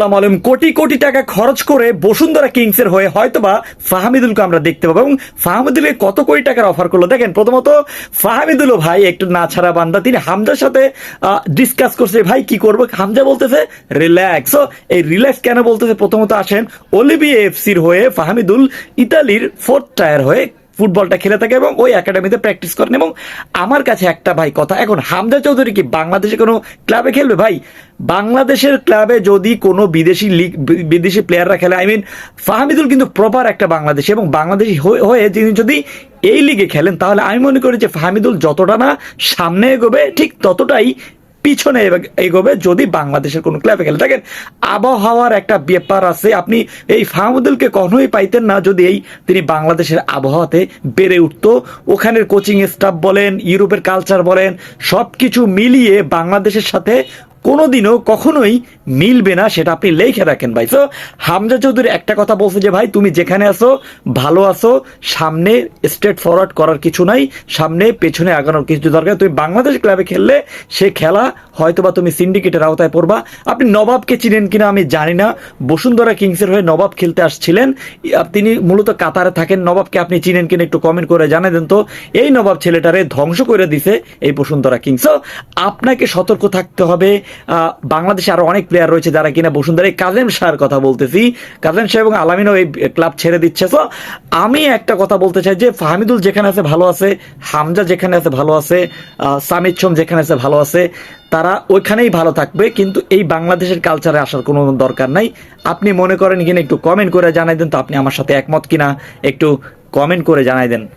আলাইকুম। কোটি কোটি টাকা খরচ করে বসুন্ধরা কিংস এর হয়ে হয়তোবা ফাহামিদুলকে আমরা দেখতে পাবো এবং ফাহামিদুলকে কত কোটি টাকার অফার করল? দেখেন, প্রথমত ফাহামিদুলও ভাই একটু না ছাড়া বান্দা। তিনি হামজার সাথে ডিসকাস করছে ভাই, কি করব? হামজা বলতেছে রিল্যাক্স এই রিল্যাক্স কেন বলতেছে? প্রথমত আসেন, অলিভিয়া এফসির হয়ে ফাহামিদুল ইতালির ফোর্থ টায়ার হয়ে ফুটবলটা খেলে থাকে এবং ওই একাডেমিতে প্র্যাকটিস করেন এবং আমার কাছে একটা ভাই কথা, এখন হামজা চৌধুরী কি বাংলাদেশে কোনো ক্লাবে খেলবে? ভাই, বাংলাদেশের ক্লাবে যদি কোনো বিদেশি লিগ বিদেশি প্লেয়াররা খেলে আই মিন ফাহামিদুল কিন্তু প্রপার একটা বাংলাদেশি এবং বাংলাদেশি হয়ে- তিনি যদি এই লিগে খেলেন, তাহলে আমি মনে করি যে ফাহামিদুল যতটা না সামনে এগোবে, ঠিক ততটাই পিছনে এগোবে যদি বাংলাদেশের কোনো ক্লাবে খেলে। থাকেন আবহাওয়ার একটা ব্যাপার আছে। আপনি এই ফাহমুদুলকে কখনোই পাইতেন না যদি এই তিনি বাংলাদেশের আবহাওয়াতে বেড়ে উঠত। ওখানের কোচিং স্টাফ বলেন, ইউরোপের কালচার বলেন সব কিছু মিলিয়ে বাংলাদেশের সাথে কোনোদিনও কখনোই মিলবে না, সেটা আপনি লেখে রাখেন ভাই। তো হামজা চৌধুরী একটা কথা বলছে যে, ভাই, তুমি যেখানে আসো ভালো আসো সামনে স্ট্রেট ফরওয়ার্ড করার কিছু নাই, সামনে পেছনে আগানোর কিছু দরকার। তুমি বাংলাদেশ ক্লাবে খেললে সে খেলা হয়তোবা তুমি সিন্ডিকেটের আওতায় পড়বা। আপনি নবাবকে চিনেন কিনা আমি জানি না। বসুন্ধরা কিংসের হয়ে নবাব খেলতে আসছিলেন। তিনি মূলত কাতারে থাকেন। নবাবকে আপনি চিনেন কিনা একটু কমেন্ট করে জানিয়ে দেন তো। এই নবাব ছেলেটারে ধ্বংস করে দিছে এই বসুন্ধরা কিংস। আপনাকে সতর্ক থাকতে হবে। বাংলাদেশে আরও অনেক প্লেয়ার রয়েছে যারা কিনা বসুন্ধরা এই কাজেম শাহর কথা বলতেছি। কাজেম শাহ এবং আলামিনও এই ক্লাব ছেড়ে দিচ্ছে। তো আমি একটা কথা বলতে চাই যে, ফাহমিদুল যেখানে আছে ভালো আছে, হামজা যেখানে আছে ভালো আছে সামিদ সোম যেখানে আছে ভালো আছে তারা ওইখানেই ভালো থাকবে, কিন্তু এই বাংলাদেশের কালচারে আসার কোনো দরকার নাই। আপনি মনে করেন কিনা একটু কমেন্ট করে জানাই দেন, তো আপনি আমার সাথে একমত কিনা, একটু কমেন্ট করে জানাই দেন।